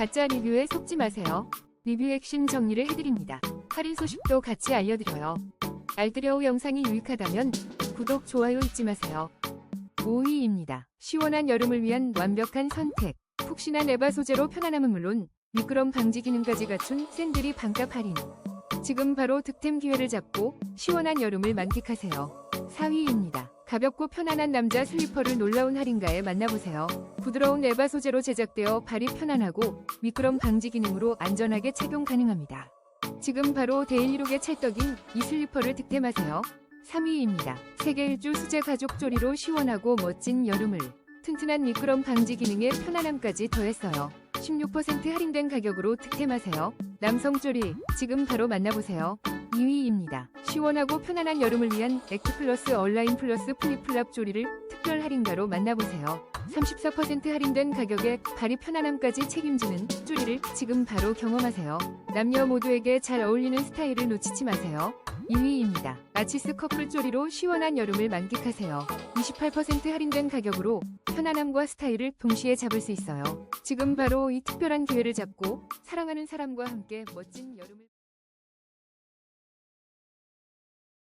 가짜 리뷰에 속지 마세요. 리뷰 핵심 정리를 해드립니다. 할인 소식도 같이 알려드려요. 알뜰여우 영상이 유익하다면 구독, 좋아요 잊지 마세요. 5위입니다. 시원한 여름을 위한 완벽한 선택. 푹신한 에바 소재로 편안함은 물론 미끄럼 방지 기능까지 갖춘 샌들이 반값 할인. 지금 바로 득템 기회를 잡고 시원한 여름을 만끽하세요. 4위입니다. 가볍고 편안한 남자 슬리퍼를 놀라운 할인가에 만나보세요. 부드러운 에바 소재로 제작되어 발이 편안하고 미끄럼 방지 기능으로 안전하게 착용 가능합니다. 지금 바로 데일리룩의 찰떡인 이 슬리퍼를 득템하세요. 3위입니다. 세계 일주 수제 가죽 조리로 시원하고 멋진 여름을 튼튼한 미끄럼 방지 기능에 편안함까지 더했어요. 16% 할인된 가격으로 득템하세요. 남성 조리 지금 바로 만나보세요. 2위입니다. 시원하고 편안한 여름을 위한 액트 플러스 얼라인 플러스 플립플랍 조리를 특별 할인가로 만나보세요. 34% 할인된 가격에 발이 편안함까지 책임지는 조리를 지금 바로 경험하세요. 남녀 모두에게 잘 어울리는 스타일을 놓치지 마세요. 2위입니다. 아치스 커플 조리로 시원한 여름을 만끽하세요. 28% 할인된 가격으로 편안함과 스타일을 동시에 잡을 수 있어요. 지금 바로 이 특별한 기회를 잡고 사랑하는 사람과 함께 멋진 여름을